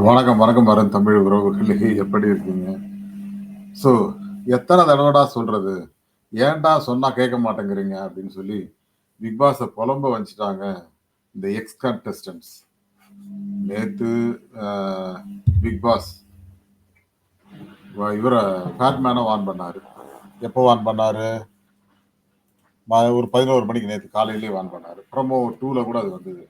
வணக்கம் வணக்கம் வரும் தமிழ் உறவுகளே. எப்படி இருக்கீங்க? ஸோ எத்தனை தடவைடா சொல்றது? ஏன்டா சொன்னா கேட்க மாட்டேங்கிறீங்க அப்படின்னு சொல்லி பிக் பாஸை புலம்ப வச்சுட்டாங்க இந்த எக்ஸ் கண்டஸ்டன்ஸ் நேற்று பிக் பாஸ் இவரை ஃபேட்மேனை வான் பண்ணார். எப்போ வான் பண்ணாரு? ஒரு பதினோரு மணிக்கு நேற்று காலையிலேயே வான் பண்ணாரு. ப்ரமோ டூவில் கூட அது வந்தது.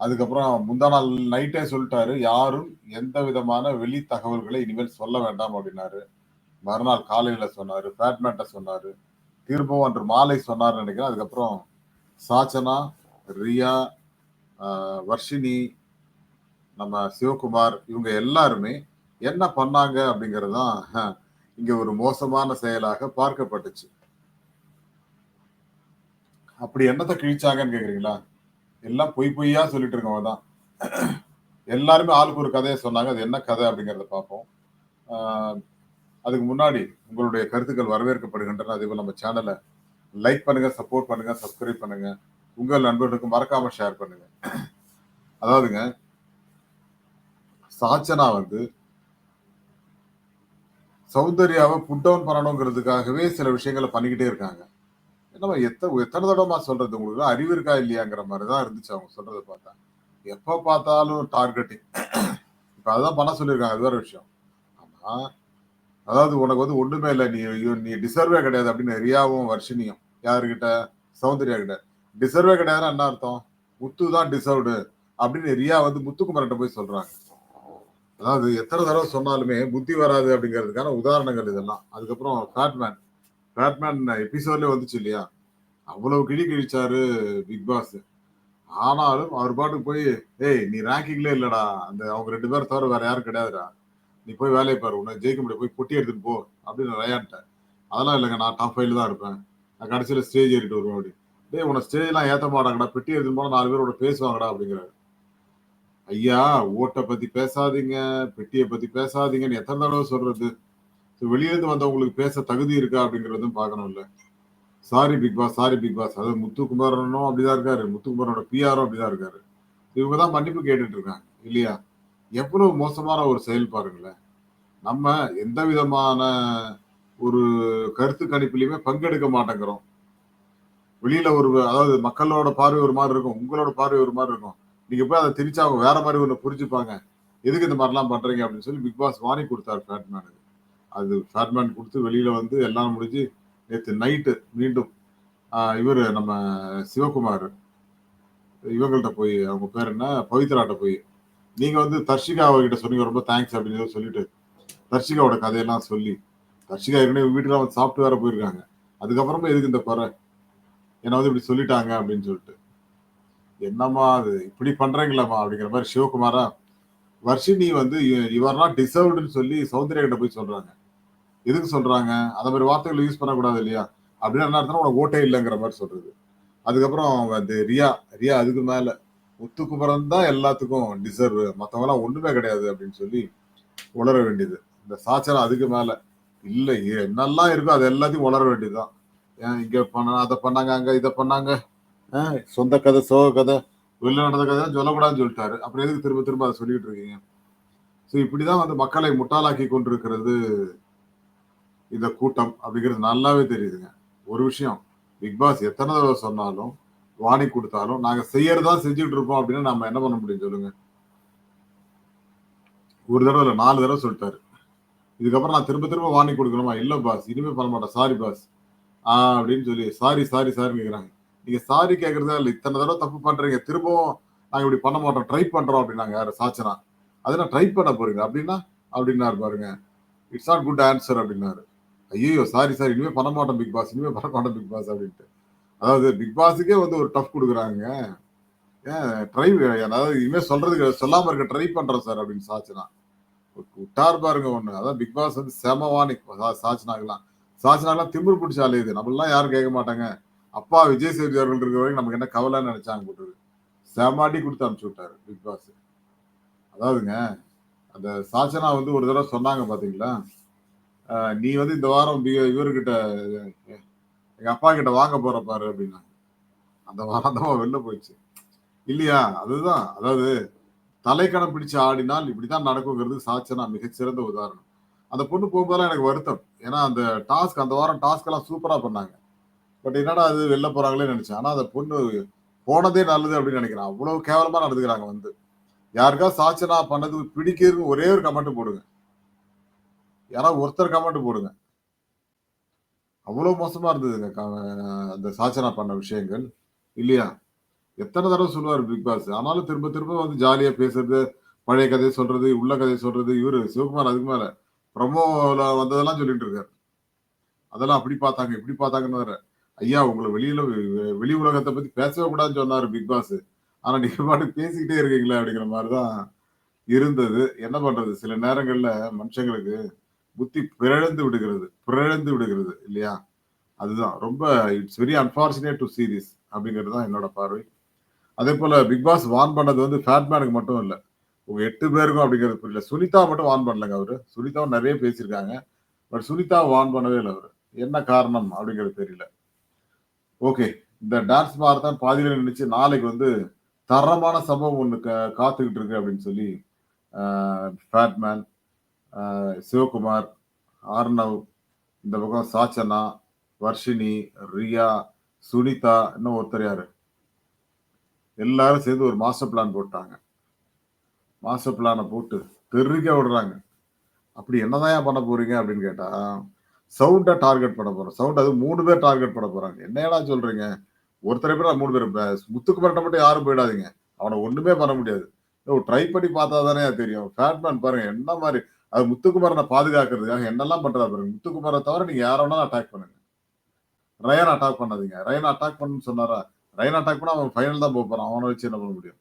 அதுக்கப்புறம் முந்தா நாள் நைட்டே சொல்லிட்டாரு யாரும் எந்த விதமான வெளி தகவல்களை இனிமேல் சொல்ல வேண்டாம் அப்படின்னாரு. மறுநாள் காலையில சொன்னாரு ஃபேட்மேட்ட சொன்னாரு திரும்பவும் அன்று மாலை சொன்னார்னு நினைக்கிறேன். அதுக்கப்புறம் சாச்சனா ரியா வர்ஷினி நம்ம சிவகுமார் இவங்க எல்லாருமே என்ன பண்ணாங்க அப்படிங்கிறது தான் இங்க ஒரு மோசமான செயலாக பார்க்கப்பட்டுச்சு. அப்படி என்னத்தை கிழிச்சாங்கன்னு கேக்குறீங்களா? எல்லாம் பொய் பொய்யா சொல்லிட்டு இருக்கவங்க தான். எல்லாருமே ஆளுக்கு ஒரு கதையை சொன்னாங்க. அது என்ன கதை அப்படிங்கிறத பார்ப்போம். அதுக்கு முன்னாடி உங்களுடைய கருத்துக்கள் வரவேற்கப்படுகின்றன. அதே போல் நம்ம சேனலை லைக் பண்ணுங்க சப்போர்ட் பண்ணுங்க சப்ஸ்கிரைப் பண்ணுங்க. உங்கள் நண்பர்களுக்கு மறக்காம ஷேர் பண்ணுங்க. அதாவதுங்க சாச்சனா வந்து சௌந்தர்யாவை புட் டவுன் பண்ணணுங்கிறதுக்காகவே சில விஷயங்களை பண்ணிக்கிட்டே இருக்காங்க. நம்ம எத்தனை எத்தனை தடவைமா சொல்றது? உங்களுக்கு அறிவு இருக்கா இல்லையாங்கிற மாதிரி தான் இருந்துச்சு அவங்க சொல்றதை பார்த்தா. எப்போ பார்த்தாலும் டார்கெட்டிங் இப்போ அதான் பண்ண சொல்லியிருக்காங்க அது வேற விஷயம். ஆனா அதாவது உனக்கு வந்து ஒண்ணுமே இல்லை நீ ஐயோ நீ டிசர்வே கிடையாது அப்படின்னு ரியாவும் வர்ஷினியும். யாருக்கிட்ட சௌந்தர்யா கிட்ட. டிசர்வே கிடையாதுன்னா என்ன அர்த்தம்? முத்து தான் டிசர்வ்டு அப்படின்னு ரியா வந்து முத்துக்குமரன்ட்ட போய் சொல்றாங்க. அதாவது எத்தனை தடவை சொன்னாலுமே புத்தி வராது அப்படிங்கிறதுக்கான உதாரணங்கள் இதெல்லாம். அதுக்கப்புறம் ஃபேட்மேன் பேட்மேன் எபிசோட்லேயே வந்துச்சு இல்லையா? அவ்வளவு கிழி கிழிச்சாரு பிக் பாஸ். ஆனாலும் அவர் பாட்டுக்கு போய் ஏய் நீ ரேங்கிங்லே இல்லடா. அந்த அவங்க ரெண்டு பேரும் தவிர வேற யாரும் கிடையாதுடா. நீ போய் வேலையை பாரு. உன்னை ஜெயிக்க முடியும் போய் பொட்டி எடுத்துட்டு போ. அப்படின்னு ரயான்ட்டேன் அதெல்லாம் இல்லைங்க. நான் டாப் ஃபைவ்ல தான் இருப்பேன். நான் கடைசியில் ஸ்டேஜ் ஏறிட்டு வருவேன். அப்படி. டேய் உன ஸ்டேஜ்லாம் ஏற்ற மாட்டாங்கடா. பெட்டி எடுத்துன்னு போனால் நாலு பேரோட பேசுவாங்கடா. அப்படிங்கிறாரு. ஐயா ஓட்டை பத்தி பேசாதீங்க. பெட்டியை பத்தி பேசாதீங்கன்னு எத்தனை தடவை சொல்றது? வெளியிலேருந்து வந்தவங்களுக்கு பேச தகுதி இருக்கா அப்படிங்கிறதும் பார்க்கணும்ல. Sorry Bigg Boss sorry Bigg Boss அதாவது முத்துக்குமாரனும் அப்படிதான் இருக்காரு. முத்துக்குமாரோட பிஆரும் அப்படிதான் இருக்காரு. இவங்க தான் மன்னிப்பு கேட்டுட்டு இருக்காங்க. இல்லையா? எவ்வளவு மோசமான ஒரு செயல் பாருங்களேன். நம்ம எந்த விதமான ஒரு கருத்து கணிப்புலையுமே பங்கெடுக்க மாட்டேங்கிறோம். வெளியில ஒரு அதாவது மக்களோட பார்வை ஒரு மாதிரி இருக்கும். உங்களோட பார்வை ஒரு மாதிரி இருக்கும். நீங்க போய் அதை திரிச்சா அவங்க வேற மாதிரி ஒன்று புரிஞ்சுப்பாங்க. எதுக்கு இந்த மாதிரிலாம் பண்றீங்க அப்படின்னு சொல்லி பிக் பாஸ் வாணி கொடுத்தாரு ஃபேட்மேனுக்கு அது ஃபேட்மேன் கொடுத்து வெளியில வந்து எல்லாம் முடிஞ்சு நேற்று நைட்டு மீண்டும் இவர் நம்ம சிவகுமார் இவங்கள்ட்ட போய் அவங்க பேர் என்ன? பவித்ராட்ட போய் நீங்க வந்து தர்ஷிகா அவர்கிட்ட சொன்னீங்க ரொம்ப தேங்க்ஸ் அப்படின்னு சொல்லிட்டு தர்ஷிகாவோட கதையெல்லாம் சொல்லி தர்ஷிகா ஏற்கனவே வீட்டுக்கு வந்து சாப்பிட்டு வேற போயிருக்காங்க. அதுக்கப்புறமா எதுக்கு இந்த குறை? என்ன வந்து இப்படி சொல்லிட்டாங்க அப்படின்னு சொல்லிட்டு. என்னம்மா அது இப்படி பண்றீங்களாம்மா அப்படிங்கிற மாதிரி சிவகுமாரா வர்ஷினி வந்து இவர்னா டிசர்வ்டுன்னு சொல்லி சௌந்தர்யா கிட்ட போய் சொல்றாங்க. எதுக்கு சொல்றாங்க? அந்த மாதிரி வார்த்தைகளை யூஸ் பண்ணக்கூடாது இல்லையா? அப்படின்னு என்ன அர்த்தம் உனக்கு ஓட்டே இல்லைங்கிற மாதிரி சொல்றது. அதுக்கப்புறம் வந்து ரியா ரியா அதுக்கு மேல. முத்துக்குமரன் தான் எல்லாத்துக்கும் டிசர்வ் மற்றவங்களாம் ஒண்ணுமே கிடையாது அப்படின்னு சொல்லி உலர வேண்டியது. இந்த சாச்சரம் அதுக்கு மேல. இல்லை என்னெல்லாம் இருக்கோ அது எல்லாத்தையும் உளர வேண்டியதுதான். ஏன் இங்க பண்ண அதை பண்ணாங்க அங்க இதை பண்ணாங்க? சொந்த கதை சோக கதை வெளில நடந்த கதை சொல்லக்கூடாதுன்னு சொல்லிட்டாரு. அப்புறம் எதுக்கு திரும்ப திரும்ப அதை சொல்லிட்டு இருக்கீங்க? ஸோ இப்படிதான் வந்து மக்களை முட்டாளாக்கி கொண்டிருக்கிறது இந்த கூட்டம் அப்படிங்கிறது நல்லாவே தெரியுதுங்க. ஒரு விஷயம் பிக் பாஸ் எத்தனை தடவை சொன்னாலும் வாணி கொடுத்தாலும் நாங்க செய்யறதா செஞ்சுட்டு இருப்போம் அப்படின்னு நம்ம என்ன பண்ண முடியும் சொல்லுங்க. ஒரு தடவை இல்லை நாலு தடவை சொல்லிட்டாரு. இதுக்கப்புறம் நான் திரும்ப திரும்ப வாணி கொடுக்கணுமா? இல்லை பாஸ் இனிமே பண்ண மாட்டேன். சாரி பாஸ் ஆ அப்படின்னு சொல்லி சாரி சாரி சாரி கேட்குறாங்க நீங்க சாரி கேட்கறதா இல்லை இத்தனை தடவை தப்பு பண்றீங்க. திரும்பவும் நாங்க இப்படி பண்ண மாட்டோம். ட்ரை பண்றோம் அப்படின்னாங்க யாரு? சாச்சனா. அதெல்லாம் ட்ரை பண்ண போறீங்க? அப்படின்னா அப்படின்னாரு பாருங்க. இட்ஸ் நாட் குட் ஆன்சர் அப்படின்னாரு. ஐயோ சாரி சார் இனிமே பண்ண மாட்டோம் பிக் பாஸ் இனிமே பண்ண மாட்டோம் பிக் பாஸ் அப்படின்ட்டு. அதாவது பிக் பாஸுக்கே வந்து ஒரு டஃப் கொடுக்குறாங்க. ஏன் ட்ரை அதாவது இனிமே சொல்றதுக்கு சொல்லாம இருக்க ட்ரை பண்றோம் சார் அப்படின்னு சாச்சனா. விட்டார் பாருங்க ஒண்ணு. அதான் பிக் பாஸ் வந்து செமவானி சாச்சினாக்கலாம் சாச்சனாகலாம் திமிர் பிடிச்ச ஆளு இது. நம்மளாம் யாரும் கேட்க மாட்டாங்க. அப்பா விஜய் சேதுபதி அவர்கள் இருக்கிற வரைக்கும் நமக்கு என்ன கவலைன்னு நினைச்சாங்க போட்டுரு செமாடி கொடுத்து அனுப்பிச்சு விட்டாரு பிக் பாஸ் அதாவதுங்க அந்த சாச்சனா வந்து ஒரு தடவை சொன்னாங்க பாத்தீங்களா? நீ வந்து இந்த வாரம் இவர்கிட்ட எங்க அப்பா கிட்ட வாங்க போற பாரு அப்படின்னாங்க அந்த வாரம் தான் வெளில போயிடுச்சு. இல்லையா? அதுதான். அதாவது தலைக்கணம் பிடிச்சு ஆடினால் இப்படிதான் நடக்குங்கிறது சாட்சனா மிகச்சிறந்த உதாரணம். அந்த பொண்ணு போகும்போதெல்லாம் எனக்கு வருத்தம். ஏன்னா அந்த டாஸ்க் அந்த வாரம் டாஸ்க் எல்லாம் சூப்பரா பண்ணாங்க. பட் என்னடா அது வெளில போறாங்களே நினைச்சேன். ஆனா அந்த பொண்ணு போனதே நல்லது அப்படின்னு நினைக்கிறேன். அவ்வளவு கேவலமா நடந்துக்கிறாங்க வந்து. யாருக்கா சாட்சனா பண்ணது பிடிக்கிறது ஒரே ஒரு கமெண்ட் போடுங்க. யாராவது ஒருத்தர் கமெண்ட் போடுங்க. அவ்வளவு மோசமா இருந்ததுங்க அந்த சாச்சனா பண்ண விஷயங்கள். இல்லையா? எத்தனை தடவை சொல்லுவார் பிக் பாஸ். ஆனாலும் திரும்ப திரும்ப வந்து ஜாலியா பேசுறது பழைய கதையை சொல்றது உள்ள கதையை சொல்றது இவரு சிவகுமார் அதுக்கு மேல ப்ரமோல வந்ததெல்லாம் சொல்லிட்டு இருக்காரு. அதெல்லாம் அப்படி பார்த்தாங்க இப்படி பார்த்தாங்கன்னு வேற ஐயா உங்களை வெளியில வெ- வெளி உலகத்தை பத்தி பேசவே கூடாதுன்னு சொன்னாரு பிக் பாஸ். ஆனா நீங்க பாட்டு பேசிக்கிட்டே இருக்கீங்களா அப்படிங்கிற மாதிரிதான் இருந்தது. என்ன பண்றது? சில நேரங்கள்ல மனுஷங்களுக்கு புத்தி பிறழ்ந்து விடுகிறது பிறழ்ந்து விடுகிறது இல்லையா? அதுதான். ரொம்ப it's very unfortunate to series அப்படிங்கிறது தான் என்னோட பார்வை. அதே போல பிக் பாஸ் வான் பண்ணது வந்து ஃபேட்மேனுக்கு மட்டும் இல்லை. உங்க எட்டு பேருக்கும் அப்படிங்கிறது புரியல. சுனிதா மட்டும் வான் பண்ணலங்க அவரு. சுனிதாவும் நிறைய பேசியிருக்காங்க. பட் சுனிதா வான் பண்ணவே இல்லை அவரு. என்ன காரணம் அப்படிங்கிறது தெரியல. ஓகே இந்த டான்ஸ் மாரத்தான் பாதியில் நினைச்சு நாளைக்கு வந்து தரமான சம்பவம் ஒன்று காத்துக்கிட்டு இருக்கு அப்படின்னு சொல்லி ஃபேட்மேன் சிவகுமார் ஆர்னவ் இந்த பக்கம் சாச்சனா வர்ஷினி ரியா சுனிதா இன்னும் ஒருத்தர் யாரு? எல்லாரும் சேர்ந்து ஒரு மாஸ்டர் பிளான் போட்டாங்க. மாஸ்டர் பிளானை போட்டு தெருக்க விடுறாங்க. அப்படி என்னதான் பண்ண போறீங்க அப்படின்னு கேட்டா சவுண்டை டார்கெட் பண்ண போறோம். சவுண்ட் அது மூணு பேர் டார்கெட் பண்ண போறாங்க. என்னடா சொல்றீங்க? ஒருத்தரை பேர் மூணு பேர் முத்துக்கு மரட்டை மட்டும் யாரும் போயிடாதீங்க. அவனை ஒண்ணுமே பண்ண முடியாது. ட்ரை பண்ணி பார்த்தா தானே தெரியும். ஃபேட்மேன் பாருங்க என்ன மாதிரி அது முத்துக்குமரனை பாதுகாக்கிறதுக்காக என்னெல்லாம் பண்றாரு பாருங்க. முத்துக்குமரை தவிர நீங்க யார வேணாலும் அட்டாக் பண்ணுங்க. ரயன் அட்டாக் பண்ணாதீங்க. ரயன் அட்டாக் பண்ணுன்னு சொன்னாரா? ரயன் அட்டாக் பண்ணா அவன் ஃபைனல் தான் போக போறான். அவனை வச்சு என்ன பண்ண முடியும்?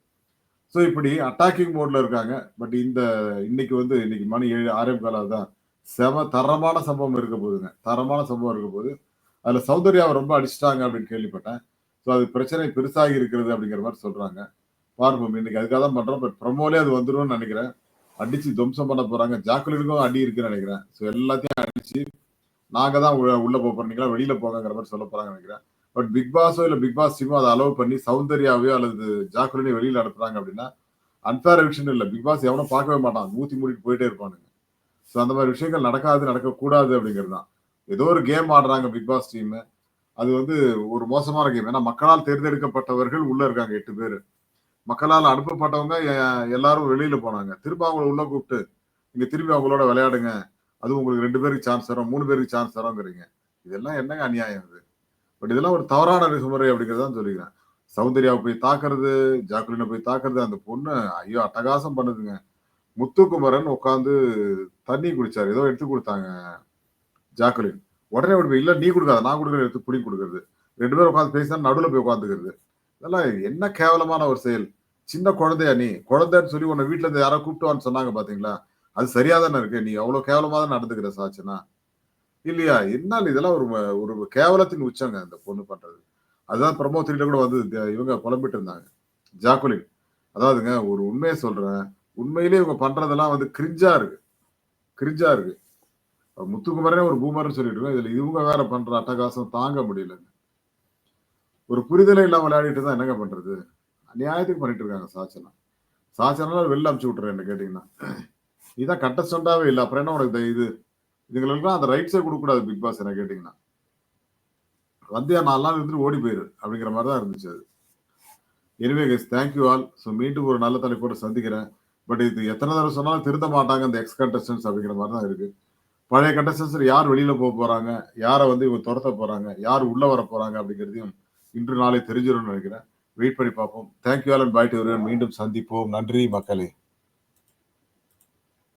ஸோ இப்படி அட்டாக்கிங் மோட்ல இருக்காங்க. பட் இந்த இன்னைக்கு வந்து இன்னைக்கு மணி ஏழு ஆறே காலாவது தான் செம தரமான சம்பவம் இருக்க போகுதுங்க. தரமான சம்பவம் இருக்க போது அதுல சௌந்தர்யாவை ரொம்ப அடிச்சிட்டாங்க அப்படின்னு கேள்விப்பட்டேன். ஸோ அது பிரச்சனை பெருசாகி இருக்கிறது அப்படிங்கிற மாதிரி சொல்றாங்க. பார்ப்போம் இன்னைக்கு அதுக்காக தான் பண்றோம் பட் ப்ரமோலே அது வந்துடும் நினைக்கிறேன். அடிச்சு துவம்சம் பண்ண போறாங்க. ஜாக்குலினுக்கும் அடி இருக்குன்னு நினைக்கிறேன். ஸோ எல்லாத்தையும் அடிச்சு நாங்க தான் உள்ள உள்ள போக போறீங்களா வெளியில போங்கிற மாதிரி சொல்ல போறாங்க நினைக்கிறேன். பட் பிக் பாஸோ இல்ல பிக் பாஸ் டீமோ அதை அலோவ் பண்ணி சௌந்தர்யாவையோ அல்லது ஜாக்குலினையோ வெளியில அனுப்புறாங்க அப்படின்னா அன்பேர் விஷயம் இல்லை. பிக் பாஸ் எவனும் பார்க்கவே மாட்டான். ஊத்தி மூடிட்டு போயிட்டே இருப்பானுங்க. ஸோ அந்த மாதிரி விஷயங்கள் நடக்காது நடக்கக்கூடாது அப்படிங்கிறது தான். ஏதோ ஒரு கேம் ஆடுறாங்க பிக் பாஸ் டீம் அது வந்து ஒரு மோசமான கேம் ஏன்னா மக்களால் தேர்ந்தெடுக்கப்பட்டவர்கள் உள்ள இருக்காங்க எட்டு பேர். மக்களால் அனுப்பப்பட்டவங்க எல்லாரும் வெளியில போனாங்க. திரும்ப அவங்கள உள்ள கூப்பிட்டு நீங்க திரும்பி அவங்களோட விளையாடுங்க. அது உங்களுக்கு ரெண்டு பேருக்கு சான்ஸ் தரோம் மூணு பேருக்கு சான்ஸ் தரோங்கிறீங்க இதெல்லாம் என்னங்க அநியாயம் இது? பட் இதெல்லாம் ஒரு தவறான அணுகுமுறை அப்படிங்கிறதான் சொல்லிக்கிறேன். சௌந்தர்யாவை போய் தாக்குறது ஜாக்குலினை போய் தாக்குறது அந்த பொண்ணு ஐயோ அட்டகாசம் பண்ணுதுங்க. முத்துக்குமரன் உட்காந்து தண்ணி குடிச்சாரு. ஏதோ எடுத்து கொடுத்தாங்க ஜாக்குலின். உடனே ஓடி இல்லை நீ கொடுக்காத. நான் கொடுக்குற எடுத்து புடி கொடுக்குறது. ரெண்டு பேரும் உட்காந்து பேசினா நடுவில் போய் உட்காந்துக்கிறது. இதெல்லாம் என்ன கேவலமான ஒரு செயல். சின்ன குழந்தையா நீ? குழந்தைன்னு சொல்லி உன்னை வீட்டுல இருந்து யாரோ கூப்பிட்டுவான்னு சொன்னாங்க பாத்தீங்களா? அது சரியா தானே இருக்கு. நீ அவ்வளவு கேவலமா தான் நடந்துக்கிற சாச்சனா? இல்லையா? என்னால் இதெல்லாம் ஒரு ஒரு கேவலத்தின் உச்சங்க இந்த பொண்ணு பண்றது. அதுதான் பிரமோ த்ரீல கூட வந்து இவங்க புலம்பிட்டு இருந்தாங்க. ஜாக்குலின். அதாவதுங்க ஒரு உண்மையை சொல்றேன். உண்மையிலேயே இவங்க பண்றதெல்லாம் வந்து கிரிஞ்சா இருக்கு. கிரிஞ்சா இருக்கு. முத்துக்குமரனே ஒரு பூமர்னு சொல்லிட்டு இருக்கோம் இதுல இவங்க வேற பண்ற அட்டகாசம் தாங்க முடியலங்க. ஒரு புரிதலை இல்லாம விளையாடிட்டு தான் என்னங்க பண்றது? அநியாயத்துக்கு பண்ணிட்டு இருக்காங்க சாச்சனா. சாச்சனா வெளில அமுச்சு விட்டுறேன் என்ன கேட்டீங்கன்னா. இதான் கண்டஸ்டண்டாவே இல்லை. அப்புறம் என்ன உனக்கு இது? இதுங்களுக்குலாம் அந்த ரைட்ஸே கொடுக்கக்கூடாது பிக் பாஸ் என்ன கேட்டீங்கன்னா. வந்தியா நாலு நாள் இருந்துட்டு ஓடி போயிரு அப்படிங்கிற மாதிரி தான் இருந்துச்சு அது. Anyway guys thank you all so மீண்டும் ஒரு நல்ல தலைப்போடு சந்திக்கிறேன். பட் இது எத்தனை தடவை சொன்னாலும் திருத்த மாட்டாங்க இந்த எக்ஸ் கண்டஸ்டன்ஸ் அப்படிங்கிற மாதிரி தான் இருக்குது பழைய கண்டஸ்டன்ஸ் யார் வெளியில் போக போகிறாங்க யாரை வந்து இவங்க துரத்த போகிறாங்க யார் உள்ளே வர போகிறாங்க அப்படிங்கிறதையும் இன்று நாளை தெரிஞ்சிடும்னு நினைக்கிறேன். வெயிட் பண்ணி பார்ப்போம். தேங்க்யூ ஆல் அண்ட் டு மீண்டும் சந்திப்போம். நன்றி மக்களே.